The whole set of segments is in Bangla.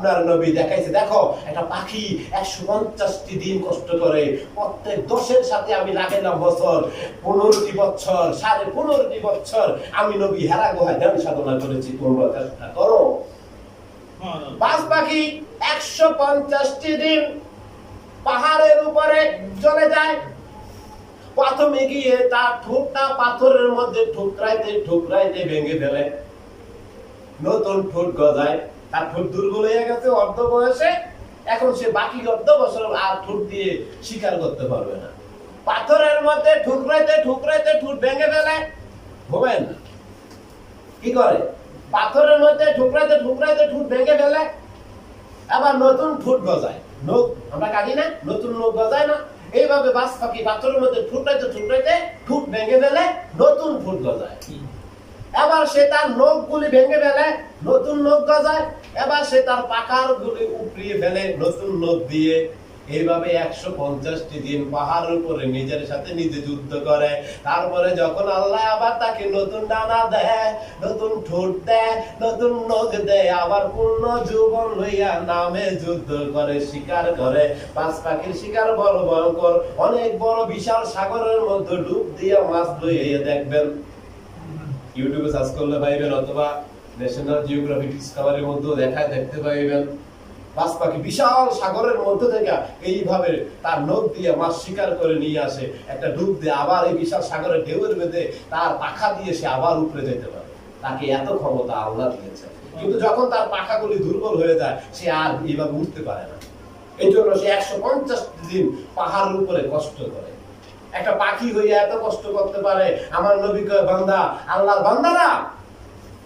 আপনার নবী দেখাইছে, দেখো, একটা পাখি একশো পঞ্চাশটি দিন কষ্ট করে, প্রত্যেক দশের সাথে আমি লাগাইলাম বছর, পনেরোটি বছর, সাড়ে পনেরোটি বছর আমি নবী হেরা গোহায় ধ্যান সাধনা করেছি তোমরা চেষ্টা করো। পাখি একশো পঞ্চাশটি দিন পাহাড়ের উপরে চলে যায়। প্রথমে গিয়ে তার ঠোঁটটা পাথরের মধ্যে ঠুকরাইতে ঠুকরাইতে ভেঙে ফেলে। নতুন ঠোঁট গজায়। তার ঠোঁট দুর্বল হয়ে গেছে অর্ধ বয়সে। এখন সে বাকি অর্ধ বছর আর ঠোঁট দিয়ে শিকার করতে পারবে না। পাথরের মধ্যে ঠুকরাইতে ঠুকরাইতে ঠোঁট ভেঙে ফেলে। ঘুমেন কি করে? পাথরের মধ্যে ঠুকরাইতে ঠুকরাইতে ঠোঁট ভেঙে ফেলে। আবার নতুন ঠোঁট গজায়। নখ, আমরা কাটি না? নতুন নখ গজায় না? এইভাবে বাস পাখি পাথরের মধ্যে ঠুকরাইতে ঠুকরাইতে ঠোঁট ভেঙে ফেলে, নতুন ঠোঁট গজায়। এবার সে তার নখ গুলি ভেঙে ফেলে, নতুন নখ গজায়, এবার সে তার পাকার গুলি উপড়িয়ে ফেলে, নতুন নখ দিয়ে এইভাবে একশো পঞ্চাশটি দিন পাহাড়ের উপরে নিজের সাথে নিজে যুদ্ধ করে। তারপরে যখন আল্লাহ আবার তাকে নতুন ডানা দেয়, নতুন ঠোঁট দেয়, নতুন নখ দেয়, আবার পূর্ণ যৌবন লইয়া নামে যুদ্ধ করে, শিকার করে, পাঁচ পাখির শিকার বড় ভয়ঙ্কর, অনেক বড় বিশাল সাগরের মধ্যে ডুব দিয়ে মাছ লইয়ে দেখবেন। ইউটিউবে সার্চ করলে পাইবেন অথবা ন্যাশনাল জিওগ্রাফি ডিসকভারির মধ্যেও দেখায়, দেখতে পাইবেন। মাছ পাখি বিশাল সাগরের মধ্যে থেকে এইভাবে তার দিয়ে মাছ শিকার করে নিয়ে আসে। একটা ডুব দিয়ে আবার এই বিশাল সাগরের ঢেউয়ের বেঁধে তার পাখা দিয়ে সে আবার উপরে যেতে পারে। তাকে এত ক্ষমতা আল্লাহ দিয়েছে। কিন্তু যখন তার পাখাগুলি দুর্বল হয়ে যায়, সে আর এইভাবে উঠতে পারে না। এই জন্য সে একশো পঞ্চাশ দিন পাহাড়ের উপরে কষ্ট করে। একটা পাখি হইয়া এত কষ্ট করতে পারে, আমার নবী বান্দা, আল্লাহর বান্দারা,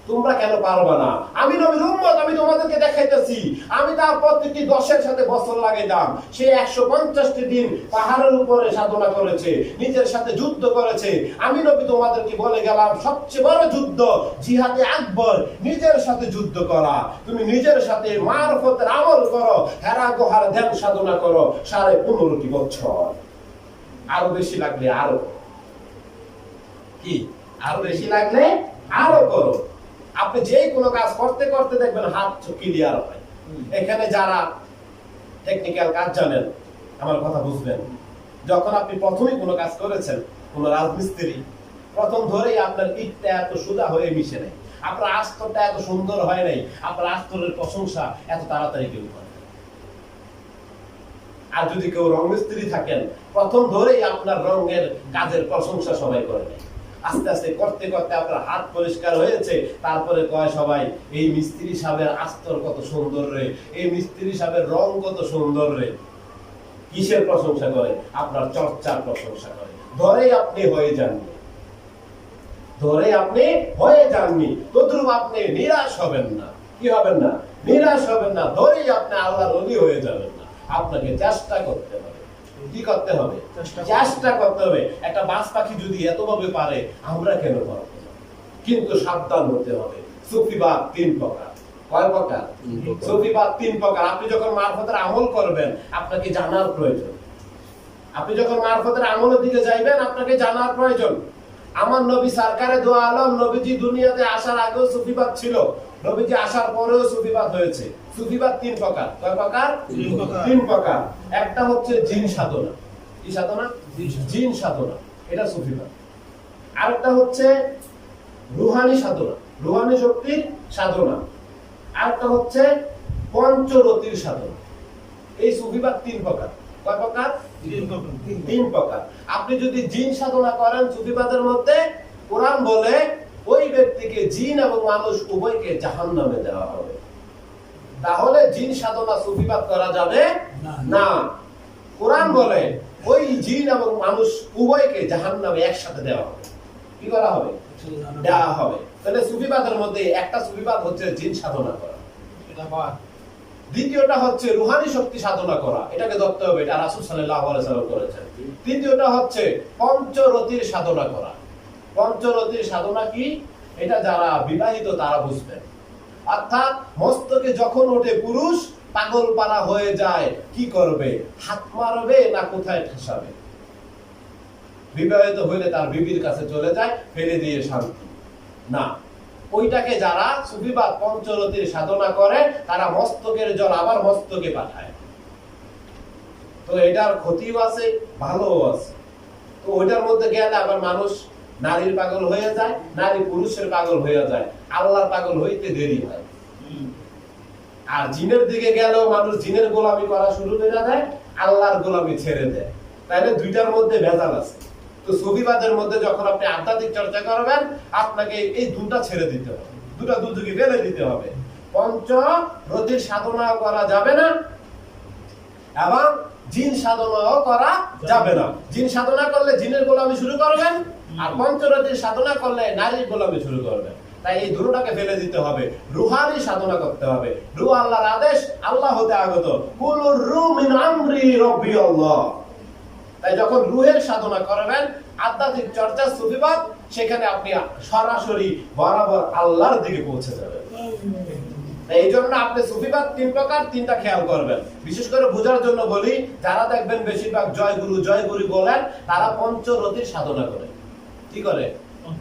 তোমরা কেন পারবা না? আমি নবীর উম্মত, আমি তোমাদেরকে দেখাইতেছি। আমি তার প্রত্যেকটি দশের সাথে বছর লাগাইলাম সে একশো পঞ্চাশটি দিন পাহাড়ের উপরে সাধনা করেছে, নিজের সাথে যুদ্ধ করেছে। আমি নবী তোমাদেরকে বলে গেলাম, সবচেয়ে বড় যুদ্ধ জিহাদে আকবর নিজের সাথে যুদ্ধ করা। তুমি নিজের সাথে মারফতের আমল করো, হেরা গোহার ধ্যান সাধনা করো, সাড়ে পনেরোটি বছর। আরও বেশি লাগলে আরও। কি? আরও বেশি লাগলে আরও করো। আপনি যে কোনো কাজ করতে করতে দেখবেন হাত ক্লিয়ার হয়। এখানে যারা টেকনিক্যাল কাজ জানেন আমার কথা বুঝবেন। যখন আপনি প্রথমেই কোনো কাজ করেছেন কোনো রাজমিস্ত্রি প্রথম ধরেই আপনার ইটটা এত সোজা হয়ে মিশে নেই। আপনার আস্তরটা এত সুন্দর হয় নাই। আপনার আস্তরের প্রশংসা এত তাড়াতাড়ি কেউ করে। আর যদি কেউ রং মিস্ত্রি থাকেন, প্রথম ধরেই আপনার রঙের কাজের প্রশংসা সবাই করে আস্তে আস্তে করতে করতে আপনার হাত পরিষ্কার হয়েছে, তারপরে কয় সবাই, এই মিস্ত্রি সাহেবের আস্তর কত সুন্দর রে, এই মিস্ত্রি সাহেবের রং কত সুন্দর রে। কিসের প্রশংসা করে আপনার চর্চার প্রশংসা করে ধরেই আপনি হয়ে যাননি। ধরে আপনি হয়ে যাননি। তদ্রুপ আপনি নিরাশ হবেন না। কি হবেন না? নিরাশ হবেন না। ধরেই আপনি আল্লাহর অলি হয়ে যাবেন না। আপনাকে চেষ্টা করতে হবে। কি করতে হবে? চেষ্টা করতে হবে। একটা বাস পাখি যদি এতভাবে পারে আমরা কেন পারব কিন্তু সাবধান হতে হবে। সুফিবাদ তিন প্রকার। কয় প্রকার? তিন প্রকার। সুফিবাদ তিন প্রকার। আপনি যখন মারফতের আমল করবেন আপনাকে জানার প্রয়োজন। আপনি যখন মারফতের আমলের দিকে যাইবেন আপনাকে জানার প্রয়োজন। আমার নবী সরকারে দোয়া আলম নবীজি দুনিয়াতে আসার আগেও সুফিবাদ ছিল। নবীজি আসার পরেও সুফিবাদ হয়েছে। সুফিবাদ তিন প্রকার। কয় প্রকার? তিন প্রকার। একটা হচ্ছে জিন সাধনা। কি সাধনা? জিন সাধনা। এটা সুফিবাদ। আরেকটা হচ্ছে রুহানি সাধনা। রুহানি শক্তির সাধনা। আরেকটা হচ্ছে পঞ্চরতির সাধনা। এই সুফিবাদ তিন প্রকার। কয় প্রকার। তিন প্রকার। আপনি যদি জিন সাধনা করেন সুফিবাদের মধ্যে কোরআন বলে ওই ব্যক্তিকে জিন এবং মানুষ উভয়কে জাহান নামে দেওয়া হবে। তাহলে জিন সাধনা সুফিবাদ করা যাবে না। কোরআন বলে ওই জিন এবং মানুষ উভয়কে জাহান নামে একসাথে দেওয়া হবে। কি করা হবে? দেওয়া হবে। তাহলে সুফিবাদের মধ্যে একটা সুফিবাদ হচ্ছে জিন সাধনা করা। এটা দ্বিতীয়টা হচ্ছে রুহানি শক্তি সাধনা করা। এটাকে ধরতে হবে এটা রাসূল সাল্লাল্লাহু আলাইহি সাল্লাম করেছেন। তৃতীয়টা হচ্ছে পঞ্চরতির সাধনা করা। পঞ্চরতির সাধনা কি? এটা যারা বিবাহিত তারা বুঝবেন। অর্থাৎ মস্তকে যখন ওঠে পুরুষ পাগল পারা হয়ে যায়, কি করবে? হাত মারবে না কোথায় ঠেসাবে? বিবাহিত হইলে তার বিবির কাছে চলে যায়, ফেলে দিয়ে শান্তি। না, ওইটাকে যারা সুফিবাদ পঞ্চরতির সাধনা করে, তারা মস্তকের জল আবার মস্তকে পাঠায়। তো এটার ক্ষতিও আছে, ভালোও আছে। তো ওইটার মধ্যে গেলে আবার মানুষ নারীর পাগল হয়ে যায়, নারী পুরুষের পাগল হয়ে যায়। আল্লাহর পাগল হইতে দেরি হয়। আর জিনের দিকে গেলেও মানুষ জিনের গোলামি করা শুরু করে দেয়, আল্লাহর গোলামি ছেড়ে দেয়। তাহলে দুইটার মধ্যে ভেজাল আছে। তো সবিবাদের মধ্যে যখন আপনি আধ্যাত্মিক চর্চা করবেন, আপনাকে এই দুটা ছেড়ে দিতে হবে। দুটা দুধুকে ফেলে দিতে হবে। পঞ্চ রতির সাধনা করা যাবে না, এবং জিন সাধনাও করা যাবে না। জিন সাধনা করলে জিনের গোলামি শুরু করবেন আর পঞ্চরতির সাধনা করলে নারীর গোলামি শুরু করবেন তাই এই দুটোটাকে ফেলে দিতে হবে। রুহানি সাধনা করতে হবে। রু আল্লাহর আদেশ, আল্লাহ হতে আগত। কুলুর রু মিন আমরি রব্বি আল্লাহ। তাই যখন রুহের সাধনা করবেন, আধ্যাত্মিক চর্চা সুফিবাদ, সেখানে আপনি সরাসরি বরাবর আল্লাহর দিকে পৌঁছে যাবেন। এই জন্য আপনি সুফিবাদ তিন প্রকার, তিনটা খেয়াল করবেন। বিশেষ করে বোঝার জন্য বলি, যারা দেখবেন বেশিরভাগ জয় গুরু জয় গুরু বলেন, তারা পঞ্চরতির সাধনা করে কি করে?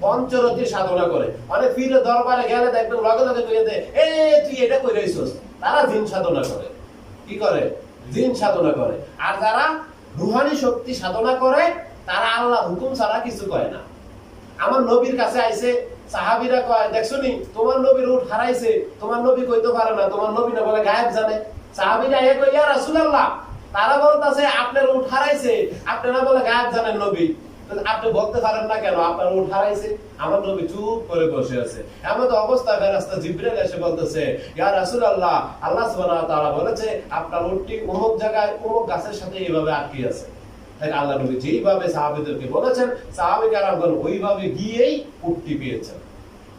পঞ্চরতির সাধনা করে। অনেক পীরের দরবারে গেলে দেখবেন লগে লগে দে এ, তুই এটা কই রইছস তারা জিন সাধনা করে। কি করে? জিন সাধনা করে। আর যারা রুহানি শক্তি সাধনা করে, তারা আল্লাহ হুকুম ছাড়া কিছু করে না। আমার নবীর কাছে আইছে, সাহাবীরা কয়, দেখছ নি, তোমার নবীর উঠ হারাইছে, তোমার নবী কইতে পারে না, তোমার নবী না বলে গায়েব জানে। সাহাবীরা এ কই ইয়া রাসূলুল্লাহ, তারা বলতাছে, আপনার উঠ হারাইছে আপনারা বলে গায়েব জানেন নবী। আপনি বলতে পারেন না কেন? আপনার উঠ হারাইছে, আমার নবী চুপ করে বসে আছে। এমন অবস্থা ফেরাস্তা জিব্রাইল এসে বলতেছে, ইয়া রাসূলুল্লাহ, আল্লাহ সুবহানাহু ওয়া তাআলা বলেছে, আপনার উটটি অমুক জায়গায় অমুক গাছের সাথে এইভাবে আটকে আছে। তাই আল্লাহ নবী যেইভাবে সাহাবীদেরকে বলেছেন সাহাবী কারামগণ ওইভাবে গিয়েই উটটি পেয়েছেন।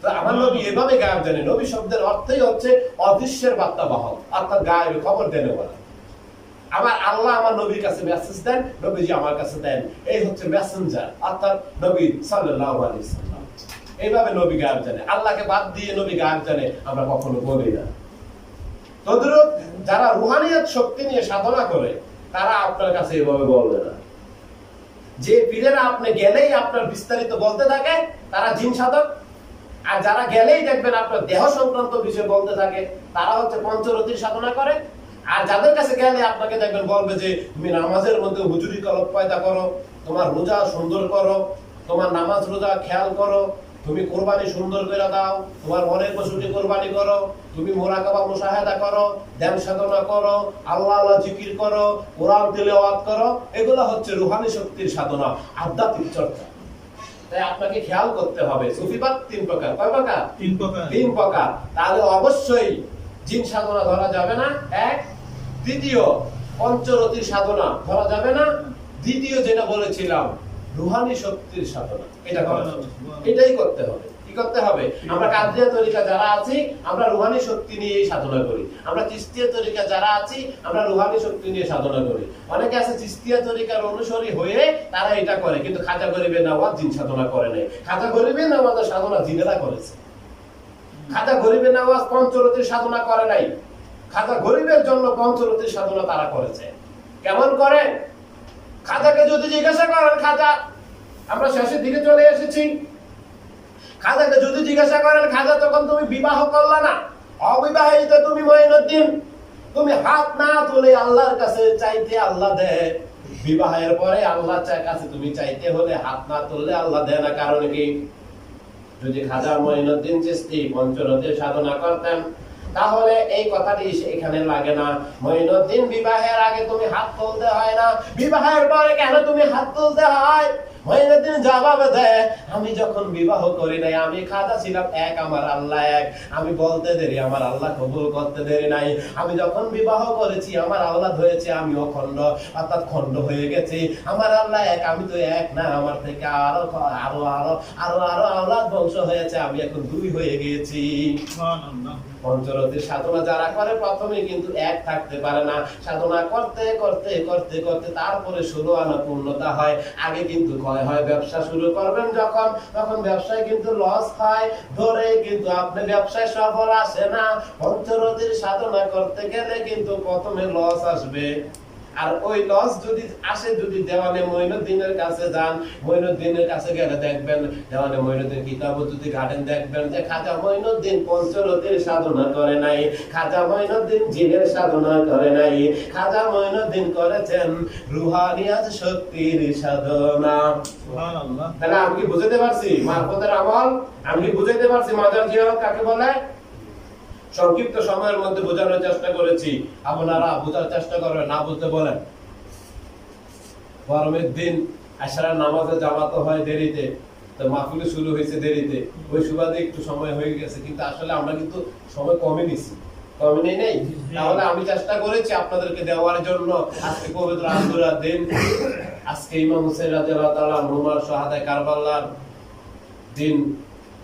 তো আমার নবী এভাবে গায়েব জানে, নবী শব্দের অর্থই হচ্ছে অদৃশ্যের বার্তা বাহক অর্থাৎ গায়েবে খবর দেনে বলা। আবার আল্লাহ আমার নবীর কাছে মেসেজ দেন, নবীজি আমার কাছে দেন। এই হচ্ছে মেসেঞ্জার অর্থাৎ নবী আলাইহি এইভাবে নবী গায়েব জানে। আল্লাহকে বাদ দিয়ে নবী গায়েব জানে, আমরা কখনো বলি না। তদ্রুপ যারা রুহানিয়াত শক্তি নিয়ে সাধনা করে, তারা আপনার কাছে এভাবে বলবে না। যে পীরেরা আপনি গেলেই আপনার বিস্তারিত বলতে থাকে, তারা জিন সাধক। আর যারা গেলেই দেখবেন আপনার দেহ সংক্রান্ত বিষয় বলতে থাকে, তারা হচ্ছে পঞ্চরতির সাধনা করে। আর যাদের কাছে গেলে আপনাকে দেখবেন বলবে যে তুমি নামাজের মধ্যে হুজুরি কলব পয়দা করো তোমার রোজা সুন্দর করো তোমার নামাজ রোজা খেয়াল করো তুমি কোরবানি সুন্দর করে দাও তোমার মনের পশুটি কোরবানি করো তুমি মোরাকাবা মুশাহাদা করো ধ্যান সাধনা করো আল্লাহ আল্লাহ জিকির করো কোরআন তিলাওয়াত করো এগুলো হচ্ছে রুহানি শক্তির সাধনা আধ্যাত্মিক চর্চা। তাই আপনাকে খেয়াল করতে হবে সুফিবাদ তিন প্রকার। কয় প্রকার? তিন প্রকার। তিন প্রকার। তাহলে অবশ্যই জিন সাধনা ধরা যাবে না। এক দ্বিতীয় সাধনা যাবে না। দ্বিতীয় যেটা বলেছিলাম, রুহানি শক্তির সাধনা। এটা করা। এটাই করতে হবে। কি করতে হবে? আমরা তরিকা যারা আছি, আমরা রুহানি শক্তি নিয়ে সাধনা করি। আমরা চিস্তিয়া তরিকা যারা আছি, আমরা রুহানি শক্তি নিয়ে সাধনা করি। অনেকে আছে চিস্তিয়া তরিকার অনুসরী হয়ে তারা এটা করে, কিন্তু খাজা গরিবের নামাজ জিন সাধনা করে নাই। খাজা গরিবের নামাজের সাধনা জিনেরা করেছে। খাজা গরিবের নামাজ পঞ্চরতির সাধনা করে নাই। খাজা গরিবের জন্য পঞ্চরতির সাধনা তারা করেছে। কেমন করে? খাজাকে যদি জিজ্ঞাসা করেন খাজা আমরা শেষের দিকে চলে এসেছি। খাজাকে যদি জিজ্ঞাসা করেন খাজা তখন তুমি বিবাহ করলা না? অবিবাহিত তুমি মঈনুদ্দিন। তুমি হাত না তুলে আল্লাহর কাছে চাইতে আল্লাহ দেয়। বিবাহের পরে আল্লাহ কাছে তুমি চাইতে হলে হাত না তুললে আল্লাহ দেয় না। কারণ কি? যদি খাজা মঈনুদ্দিন চিস্তি পঞ্চরথের সাধনা করতেন তাহলে এই কথাটি এখানে লাগে না। মঈনুদ্দিন, বিবাহের আগে তুমি হাত তুলতে হয় না। বিবাহের পরে কেন তুমি হাত তুলতে হয়? জবাব দেয় আমি যখন বিবাহ করি নাই, আমি খাজা ছিলাম এক, আমার আল্লাহ এক। আমি বলতে দেরি, আমার আল্লাহ কবুল করতে দেরি নাই। আমি যখন বিবাহ করেছি, আমার আল্লাহ হয়েছে, আমি অখণ্ড, অর্থাৎ খণ্ড হয়ে গেছি। আমার আল্লাহ এক, আমি তো এক না, আমার থেকে আরও আরও আরও আরও আরও আওলাদ বংশ হয়েছে, আমি এখন দুই হয়ে গিয়েছি সুবহানাল্লাহ সাধনা যারা করে, প্রথমে কিন্তু এক থাকতে পারে না। সাধনা করতে করতে করতে করতে তারপরে শুরু আনা পূর্ণতা হয়। আগে কিন্তু কয় হয়, ব্যবসা শুরু করবেন যখন, তখন ব্যবসায় কিন্তু লস হয়। ধরে কিন্তু আপনি ব্যবসায় সফল, আসে না। পঞ্চরতির সাধনা করতে গেলে কিন্তু প্রথমে লস আসবে। আর ওই লস যদি আসে যদি দেওয়ানে মইনুদ্দিনের কাছে যান মইনুদ্দিনের কাছে গেলে দেখবেন দেওয়ানে মইনুদ্দিন কিতাব যদি ঘাটেন দেখবেন যে খাজা মইনুদ্দিন পঞ্চরতির সাধনা করে নাই খাজা মইনুদ্দিন জিনের সাধনা করে নাই খাজা মইনুদ্দিন করেছেন রুহানিয়াত শক্তির সাধনা। সুবহানাল্লাহ। তাহলে আমি কি বুঝাতে পারছি? মারফতের আমল? আমি কি বুঝাইতে পারছি? মাদার জিয়ারত কাকে বলে? সংক্ষিপ্ত সময়ের মধ্যে বোঝানোর চেষ্টা করেছি। আপনারা বোঝার চেষ্টা করবেন না বুঝতে বলেন। গরমের দিন আশারা নামাজে জামাতো হয় দেরিতে তো মাহফিলে শুরু হয়েছে দেরিতে। ওই সুবাদে একটু সময় হয়ে গেছে কিন্তু আসলে আমরা কিন্তু সময় কমে নিছি। কমে নেই নেই? তাহলে আমি চেষ্টা করেছি আপনাদেরকে দেওয়ার জন্য। আজকে পবিত্র আন্দোলন দিন। আজকে ইমাম হুসেন নুমার শাহাদায়ে কারবালার দিন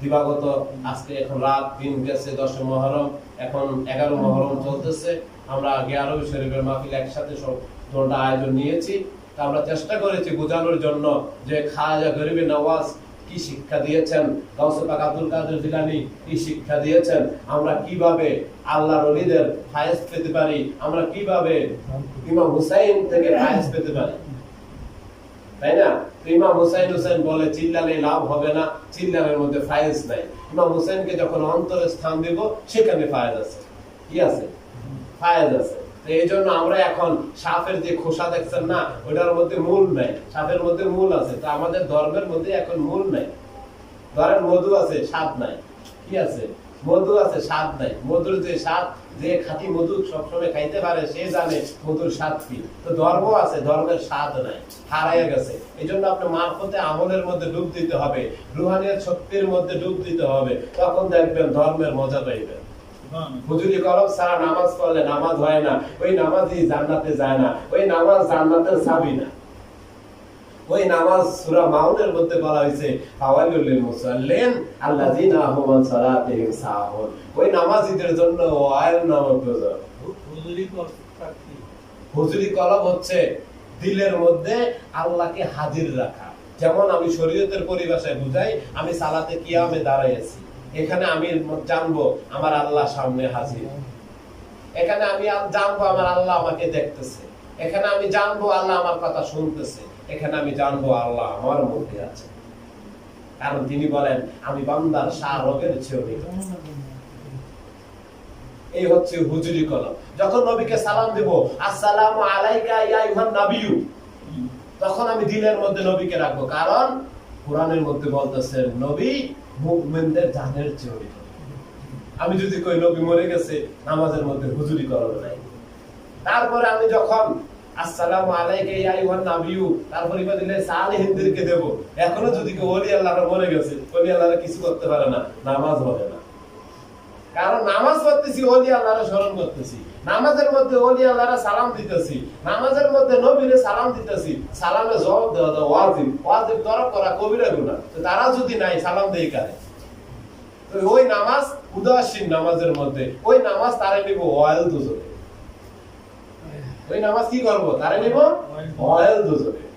দিবাগত আজকে এখন রাত, দিন গেছে, দশ মহরম, এখন এগারো মহরম চলতেছে। আমরা এগারো শরীফের মাহফিল একসাথে সব দলটা আয়োজন নিয়েছি। তা আমরা চেষ্টা করেছি বোঝানোর জন্য যে খাজা গরিবের নওয়াজ কি শিক্ষা দিয়েছেন, গাউসে আব্দুল কাদের জিলানী কি শিক্ষা দিয়েছেন, আমরা কীভাবে আল্লাহর ওলিদের ফায়েজ পেতে পারি, আমরা কীভাবে ইমাম হুসাইন থেকে পেতে পারি। তাই না? ইমাম হুসাইন হুসাইন বলে, চিল্লালে লাভ হবে না চিল্লানের মধ্যে ফায়েজ নাই। ইমাম হুসাইনকে যখন অন্তরে স্থান সেখানে ফায়েজ আছে। কি আছে? ফায়েজ আছে। এই জন্য আমরা এখন সাপের যে খোসা দেখছেন না, ওটার মধ্যে মূল নাই। সাপের মধ্যে মূল আছে। তো আমাদের ধর্মের মধ্যে এখন মূল নাই। ধরেন মধু আছে, স্বাদ নাই। কি আছে? মধু আছে, স্বাদ নাই। মধুর যে স্বাদ যে খাঁটি মধু সবসময় খাইতে পারে, সে জানে মধুর স্বাদ কি। তো ধর্ম আছে, ধর্মের স্বাদ নাই, হারাইয়া গেছে। এই জন্য আপনি মারফতে আমলের মধ্যে ডুব দিতে হবে, রুহানিয়ার শক্তির মধ্যে ডুব দিতে হবে। তখন দেখবেন ধর্মের মজা পাইবেন। হুজুরি কলম ছাড়া নামাজ পড়লে নামাজ হয় না, ওই নামাজই জান্নাতে যায় না, ওই নামাজ জান্নাতের চাবি না। ওই নামাজ সূরা মাউনের মধ্যে বলা হয়েছে ফাওয়াইলুল লিল মুসাল্লিন আল্লাযিনা হুম সালাতিহিম সাহুন। ওই নামাজীদের জন্য ওয়াইল নামক হুজুরি কলম হচ্ছে দিলের মধ্যে আল্লাহকে হাজির রাখা। যেমন আমি শরীয়তের পরিভাষায় বুঝাই আমি সালাতে কিয়ামে দাঁড়াইছি এখানে আমি জানব আমার আল্লাহ সামনে হাজির। এখানে আমি জানব আমার আল্লাহ আমাকে দেখতেছে। এখানে আমি জানব আল্লাহ আমার কথা শুনতেছে। এখানে আমি জানব আল্লাহ আমার মধ্যে আছে। কারণ তিনি বলেন, আমি বান্দার সার রোগের চেয়েও নিকট। এই হচ্ছে হুজুরি কলম। যখন নবীকে সালাম দেব, আসসালামু আলাইকা ইয়া ইউহান নাবিয়ু তখন আমি দিলের মধ্যে নবীকে রাখব। কারণ কোরআনের মধ্যে বলতেছে, নবী মুমিনদের জানের চেয়ে আমি যদি কই, নবী মরে গেছে, নামাজের মধ্যে হুজুরি করানো নাই। তারপরে আমি যখন আসসালামু আলাইকা ইয়া আইয়ুহান দেব। এখনও যদি কেউ ওলি আল্লাহর মরে গেছে ওলি আল্লাহর কিছু করতে পারে না, নামাজ হবে না। কারণ নামাজ পড়তেছি ওলি আল্লাহর স্মরণ করতেছি। নামাজের মধ্যে ওলি আল্লাহর সালাম দিতেছি। নামাজের মধ্যে সালাম দিতেছি। সালামে জবাব দেওয়া দাও ওয়াজিব। ওয়াজিব করা কবিরা গুনাহ। তো তারা যদি নাই, সালাম দেই কারে? ওই নামাজ উদাসীন নামাজের মধ্যে। ওই নামাজ তারা নিব অয়েল দুজনে। ওই নামাজ কি করব? তারে নিব? অয়েল দুজনে।